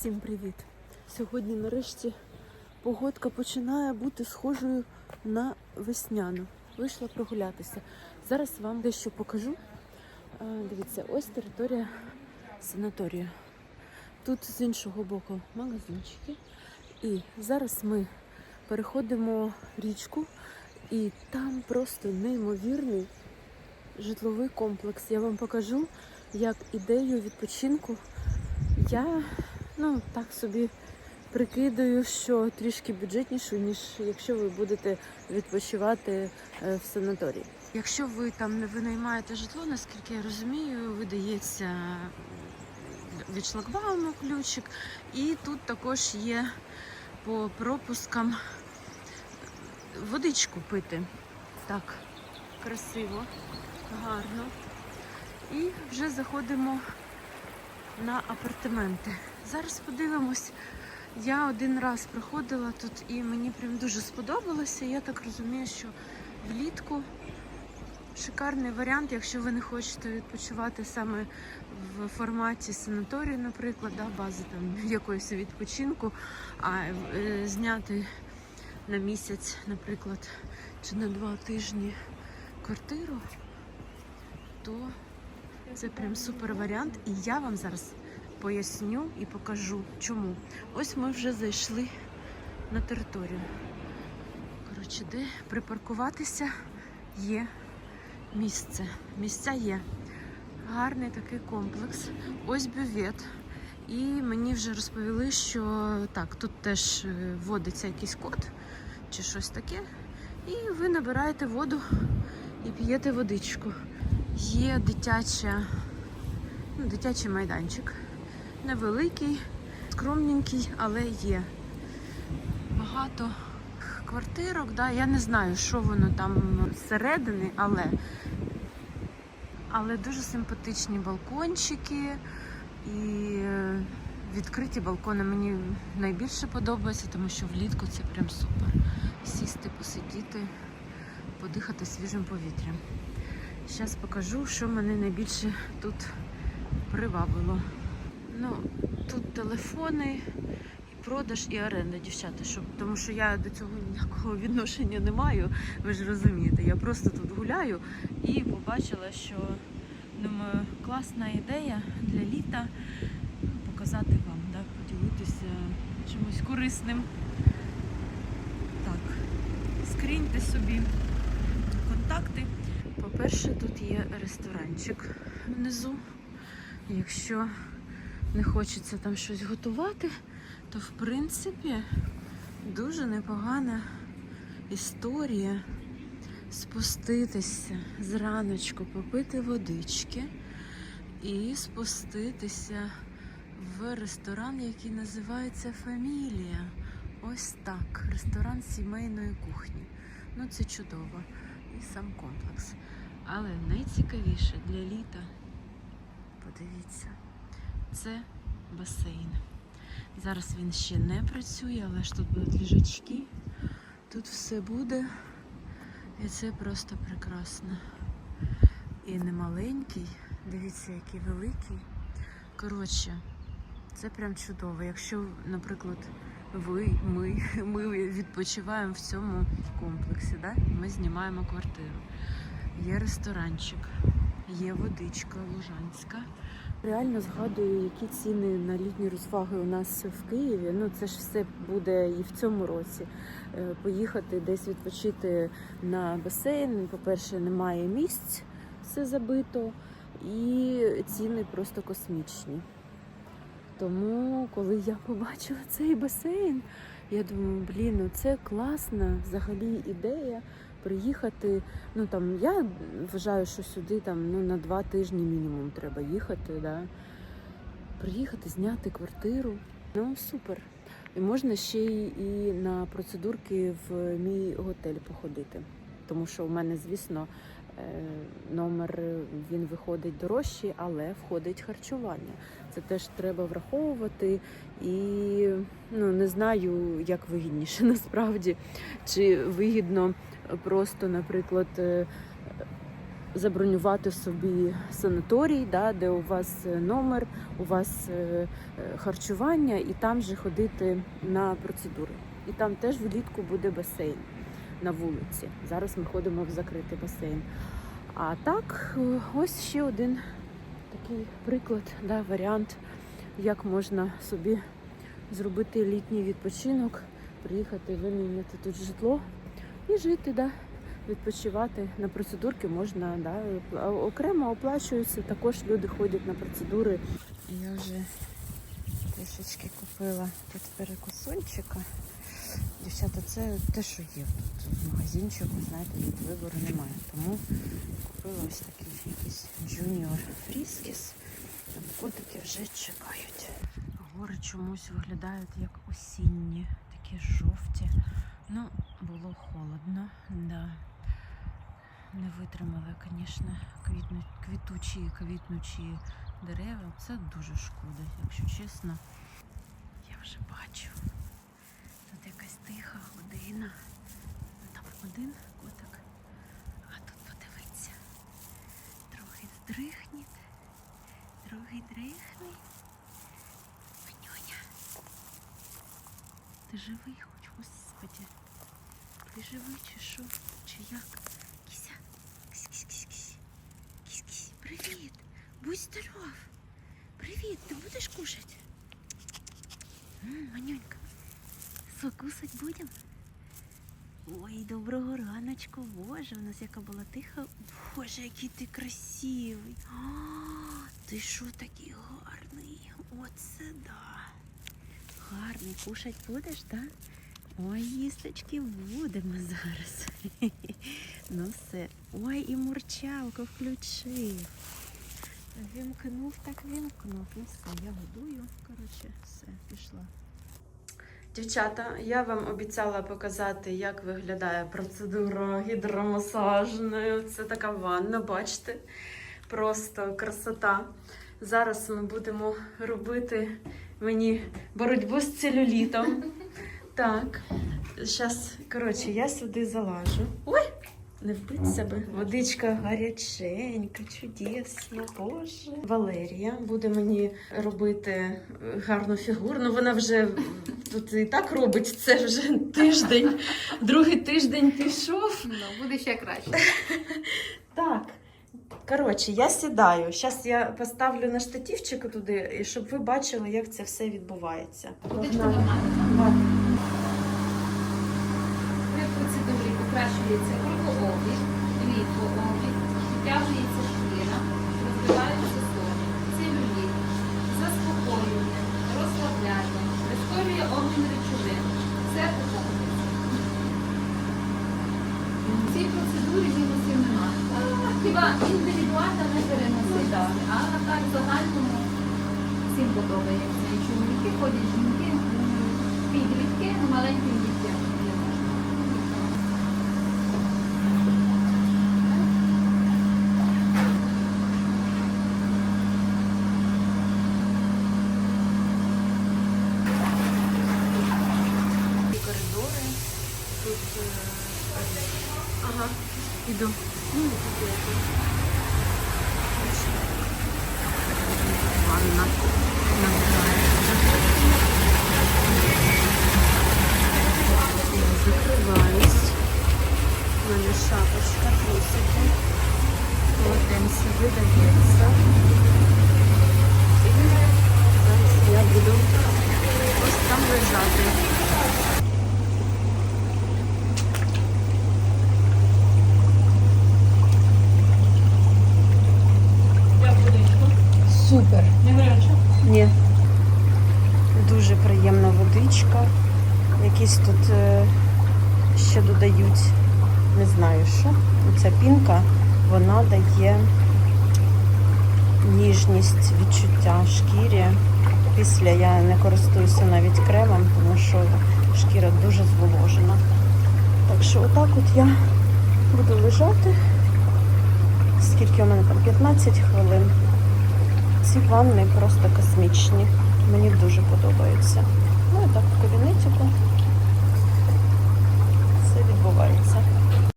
Всім привіт! Сьогодні нарешті погодка починає бути схожою на весняну. Вийшла прогулятися. Зараз вам дещо покажу. Е, Дивіться, ось територія санаторію. Тут з іншого боку магазинчики. І зараз ми переходимо річку, і там просто неймовірний житловий комплекс. Я вам покажу, як ідею відпочинку я ну так собі прикидаю, що трішки бюджетніше, ніж якщо ви будете відпочивати е, в санаторії. Якщо ви там не винаймаєте житло, наскільки я розумію, видається від шлагбауму ключик, і тут також є по пропускам водичку пити. Так, красиво, гарно. І вже заходимо на апартаменти. Зараз подивимось. Я один раз приходила тут і мені прям дуже сподобалося. Я так розумію, що влітку шикарний варіант, якщо ви не хочете відпочивати саме в форматі санаторію, наприклад, да, бази там якоїсь відпочинку, а е, зняти на місяць, наприклад, чи на два тижні квартиру, то це прям супер варіант, і я вам зараз поясню і покажу, чому. Ось ми вже зайшли на територію. Коротше, де припаркуватися є місце. Місця є. Гарний такий комплекс. Ось бювет. І мені вже розповіли, що так, тут теж е, вводиться якийсь код чи щось таке. І ви набираєте воду і п'єте водичку. Є дитяча, ну, дитячий майданчик. Невеликий, скромненький, але є. Багато квартирок, да? я не знаю, що воно там зсередини, але, але дуже симпатичні балкончики і е, відкриті балкони мені найбільше подобається, тому що влітку це прям супер. Сісти, посидіти, подихати свіжим повітрям. Зараз покажу, що мене найбільше тут привабило. Ну, тут телефони, і продаж, і оренда, дівчата. Щоб, тому що я до цього ніякого відношення не маю, ви ж розумієте. Я просто тут гуляю і побачила, що думаю, класна ідея для літа показати вам, да, поділитися чимось корисним. Так, скріньте собі контакти. По-перше, тут є ресторанчик внизу. Якщо не хочеться там щось готувати, то в принципі дуже непогана історія спуститися зраночку, попити водички і спуститися в ресторан, який називається Фамілія. Ось так. Ресторан сімейної кухні. Ну, це чудово. І сам комплекс. Але найцікавіше для літа, подивіться, це басейн. Зараз він ще не працює, але ж тут будуть ліжачки. Тут все буде. І це просто прекрасно. І не маленький, дивіться, який великий. Коротше, це прям чудово. Якщо, наприклад, ви, ми, ми відпочиваємо в цьому комплексі, да? ми знімаємо квартиру. Є ресторанчик, є водичка лужанська. Реально згадую, які ціни на літні розваги у нас в Києві. Ну це ж все буде і в цьому році. Е, Поїхати десь відпочити на басейн. По-перше, немає місць, все забито, і ціни просто космічні. Тому, коли я побачила цей басейн, я думаю, блін, ну це класна взагалі ідея приїхати. Ну там я вважаю, що сюди там ну на два тижні мінімум треба їхати. Да? Приїхати, зняти квартиру. Ну супер. І можна ще і на процедурки в мій готель походити. Тому що у мене, звісно, номер він виходить дорожчий, але входить харчування. Це теж треба враховувати. І ну не знаю, як вигідніше насправді, чи вигідно просто, наприклад, е, забронювати собі санаторій, да, де у вас е, номер, у вас е, е, харчування, і там же ходити на процедури. І там теж влітку буде басейн на вулиці. Зараз ми ходимо в закритий басейн. А так, е, ось ще один такий приклад, да, варіант, як можна собі зробити літній відпочинок, приїхати, виміняти тут житло і жити, да, відпочивати. На процедурки можна, да, окремо оплачуються. Також люди ходять на процедури. Я вже трішечки купила тут перекусончика. Дівчата, це те, що є тут в магазинчику, знаєте, тут вибору немає. Тому купила ось такий якийсь Junior. Там котики вже чекають. Гори чомусь виглядають як осінні, такі жовті. Ну, було холодно, да. Не витримали, звісно, квітучі квітнучі дерева. Це дуже шкода, якщо чесно. Я вже бачу. Тиха година. Там один котик. А тут подивиться. Трохи здрихніть. Трохи дрихни. Манюня. Ти живий хоч, господи. Ти живий чи що? Чи як? Кися. Кись-кись-кись-кись. Кись-кись. Привіт. Будь здоров. Привіт. Ти будеш кушати? Манюнька. Що, кусать будемо? Ой, доброго раночку, Боже, у нас яка була тиха. Боже, який ти красивий. А, ти що такий гарний? Оце да. Гарний, кушать будеш, так? Ой, їсточки будемо зараз. Ну все. Ой, і мурчалку включив. Вімкнув, так вімкнув. Ну все, я годую. Коротше, все, пішла. Дівчата, я вам обіцяла показати, як виглядає процедура гідромасажною. Це така ванна, бачите? Просто красота. Зараз ми будемо робити мені боротьбу з целюлітом. Так, зараз, коротше, я сюди залажу. Ой! Не вбить себе. Водичка гаряченька, чудесно, боже. Валерія буде мені робити е, гарну фігуру. Ну вона вже тут і так робить. Це вже тиждень. Другий тиждень пішов. Ну, буде ще краще. Так. Коротше, я сідаю. Зараз я поставлю на штативчик туди, щоб ви бачили, як це все відбувається. Водичка Погнали. Покращується кровообіг, літвообіг, підтягується шкіра, розбиваються зони, целюліт, заспокоює, розслабляє, прискорює обмін речовин. Все поповнюється. В цій процедурі мінусів немає. Хіба індивідуально не переносить, а так в загальному всім подобається. І чоловіки ходять, жінки, підлітки, ну, Ванна. Закриваюсь. У мене шапочка, трусики. Полотенце видається. І зараз я буду ось там лежати. Супер. Ні. Дуже приємна водичка. Якісь тут е, ще додають, не знаю що. Ця пінка, вона дає ніжність, відчуття шкірі. Після я не користуюся навіть кремом, тому що шкіра дуже зволожена. Так що отак от я буду лежати. Скільки у мене там? 15 хвилин. Ці ванни просто космічні. Мені дуже подобається. Ну і так в кабінетику все відбувається.